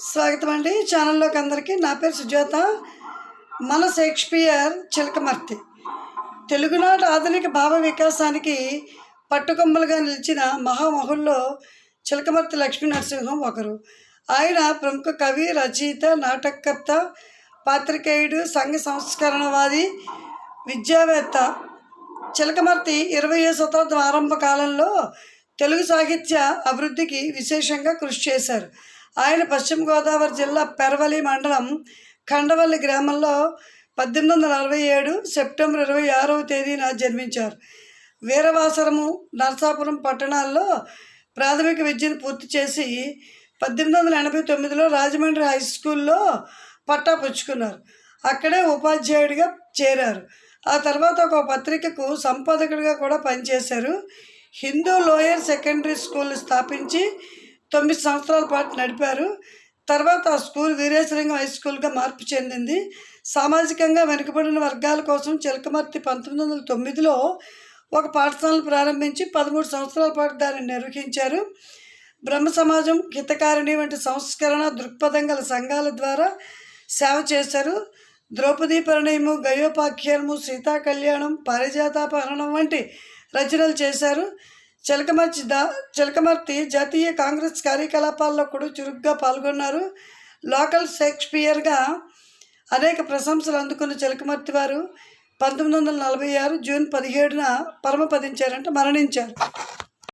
స్వాగతం అండి ఛానల్లోకి అందరికీ నా పేరు సుజాత. మన షేక్స్పియర్ చిలకమర్తి. తెలుగునాట ఆధునిక భావ వికాసానికి పట్టుకొమ్మలుగా నిలిచిన మహామహుల్లో చిలకమర్తి లక్ష్మీ నరసింహం ఒకరు. ఆయన ప్రముఖ కవి రచయిత నాటకర్త పాత్రికేయుడు సంఘ సంస్కరణవాది విద్యావేత్త. చిలకమర్తి ఇరవయో శతాబ్దం ఆరంభ కాలంలో తెలుగు సాహిత్య అభివృద్ధికి విశేషంగా కృషి చేశారు. ఆయన పశ్చిమ గోదావరి జిల్లా పెరవలి మండలం ఖండవల్లి గ్రామంలో పద్దెనిమిది వందల అరవై ఏడు సెప్టెంబర్ ఇరవై ఆరవ తేదీన జన్మించారు. వీరవాసరము నరసాపురం పట్టణాల్లో ప్రాథమిక విద్యను పూర్తి చేసి పద్దెనిమిది వందల ఎనభై తొమ్మిదిలో రాజమండ్రి హై స్కూల్లో పట్టా పుచ్చుకున్నారు. అక్కడే ఉపాధ్యాయుడిగా చేరారు. ఆ తర్వాత ఒక పత్రికకు సంపాదకుడిగా కూడా పనిచేశారు. హిందూ లోయర్ సెకండరీ స్కూల్ స్థాపించి తొమ్మిది సంవత్సరాల పాటు నడిపారు. తర్వాత ఆ స్కూల్ వీరేశలింగం హై స్కూల్గా మార్పు చెందింది. సామాజికంగా వెనుకబడిన వర్గాల కోసం చిలకమర్తి పంతొమ్మిది వందల తొమ్మిదిలో ఒక పాఠశాలను ప్రారంభించి పదమూడు సంవత్సరాల పాటు దానిని నిర్వహించారు. బ్రహ్మ సమాజం హితకారిణి వంటి సంస్కరణ దృక్పథం గల సంఘాల ద్వారా సేవ చేశారు. ద్రౌపదీ పరిణయము గయోపాఖ్యానము సీతా కళ్యాణం పారిజాతాపహరణం వంటి రచనలు చేశారు. చిలకమర్చి దా చిలకమర్తి జాతీయ కాంగ్రెస్ కార్యకలాపాల్లో కూడా చురుగ్గా పాల్గొన్నారు. లోకల్ షేక్స్పియర్గా అనేక ప్రశంసలు అందుకున్న చిలకమర్తి వారు పంతొమ్మిది వందల నలభై ఆరు జూన్ పదిహేడున పరమపదించారంటే మరణించారు.